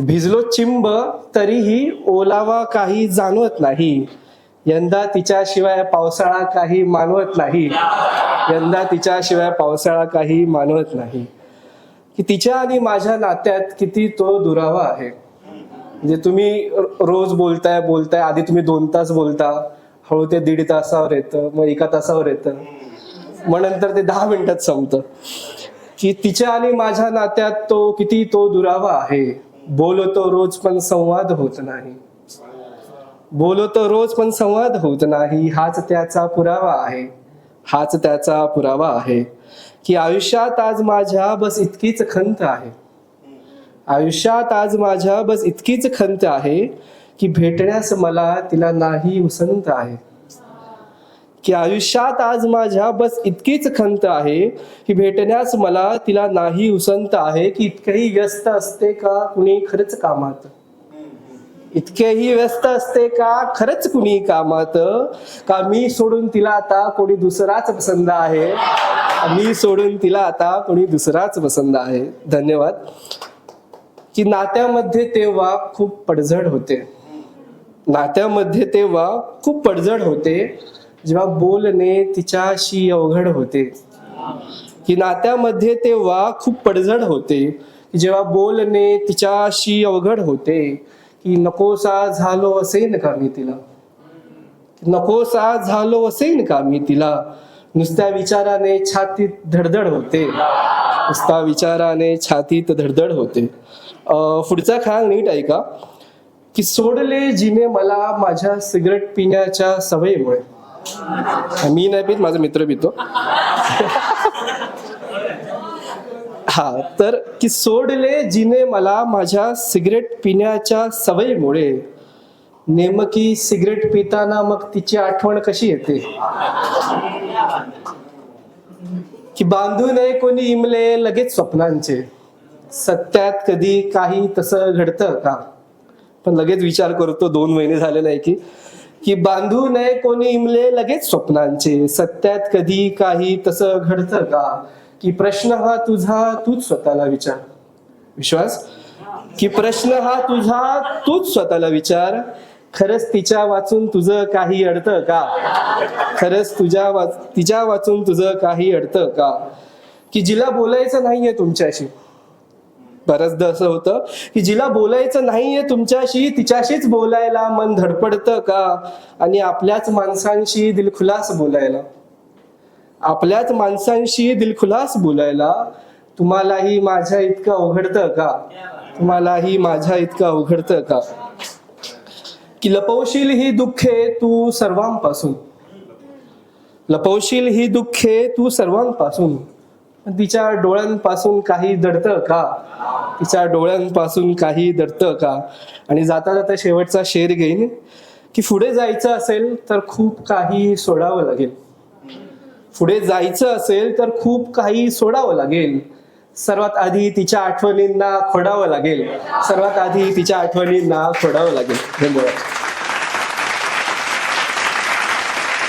भिजलो चिंब तरीही ओलावा काही जाणवत नाही. यंदा तिच्याशिवाय पावसाळा काही मानवत नाही. यंदा तिच्याशिवाय पावसाळा काही मानवत नाही. की तिच्या आणि माझ्या नात्यात किती तो दुरावा आहे. म्हणजे तुम्ही रोज बोलताय बोलताय आधी तुम्ही दोन तास बोलता हळू ते दीड तासावर येतं मग एका तासावर येतं मग नंतर ते दहा मिनिटात संपतं. की तिच्या आणि माझ्या नात्यात तो किती तो दुरावा आहे. बोलतो रोज पण संवाद होत नाही. बोलतो रोज पण संवाद होत नाही. हाच त्याचा पुरावा आहे. हाच त्याचा पुरावा आहे. की आयुष्यात आज माझ्या बस इतकीच खंत आहे. आयुष्यात आज माझ्या बस इतकीच खंत आहे की भेटण्यास मला तिला नाही उसंत आहे. की आयुष्यात आज माझ्या बस इतकीच खंत आहे की भेटण्यास मला तिला नाही उसंत आहे की इतकंही व्यस्त असते का कुणी खरंच कामात? इतकेही व्यस्त असते का खरंच कुणी कामात? का मी सोडून तिला आता कोणी दुसराच पसंत आहे? मी सोडून तिला आता कोणी दुसराच पसंत आहे. धन्यवाद. की नात्यामध्ये तेव्हा खूप पडझड होते. नात्यामध्ये तेव्हा खूप पडझड होते. जेव्हा बोलणे तिच्याशी अवघड होते. की नात्यामध्ये तेव्हा खूप पडझड होते. की जेव्हा बोलणे तिच्याशी अवघड होते. की नकोसा झालो असेन का मी तिला? नकोसा झालो असेन का मी तिला? नुसत्या विचाराने छातीत धडधड होते. नुसत्या विचाराने छातीत धडधड होते. पुढचा खांग नीट ऐका. की सोडले जिने मला माझ्या सिगरेट पिण्याच्या सवयीमुळे. मी नाही पित माझा मित्र पितो. हा तर की सोडले जिने मला माझ्या सिगरेट पिण्याच्या सवयीमुळे. नेमकी सिगरेट पिताना मग तिची आठवण कशी येते? की बांधू नये कोणी इमले लगेच स्वप्नांचे. सत्यात कधी काही तसं घडतं का? पण लगेच विचार करतो दोन महिने झाले नाही की. की बांधू नये कोणी इमले लगेच स्वप्नांचे. सत्यात कधी काही तसं घडतं का? की प्रश्न हा तुझा तूच स्वतःला विचार. विश्वास? की प्रश्न हा तुझा तूच स्वतःला विचार. खरंच तिच्या वाचून तुझं काही अडतं का? खरंच तुझ्या वाच तिच्या वाचून तुझं काही अडतं का? की जिला बोलायचं नाहीये तुमच्याशी. बऱ्याचदा असं होतं की जिला बोलायचं नाहीये तुमच्याशी तिच्याशीच बोलायला मन धडपडतं का? आणि आपल्याच माणसांशी दिलखुलास बोलायला. आपल्याच माणसांशी दिलखुलास बोलायला तुम्हालाही माझ्या इतकं अवघडतं का? तुम्हालाही माझ्या इतकं अवघडतं का? की लपवशील ही दुःखे तू सर्वांपासून. लपवशील ही दुःखे तू सर्वांपासून. तिच्या डोळ्यांपासून काही दडतं का? तिच्या डोळ्यांपासून काही दडतं का? आणि जाता जाता शेवटचा शेर घेईन की पुढे जायचं असेल तर खूप काही सोडावं लागेल. पुढे जायचं असेल तर खूप काही सोडावं लागेल. सर्वात आधी तिच्या आठवणींना खोडावं लागेल. सर्वात आधी तिच्या आठवणींना खोडावं लागेल. धन्यवाद.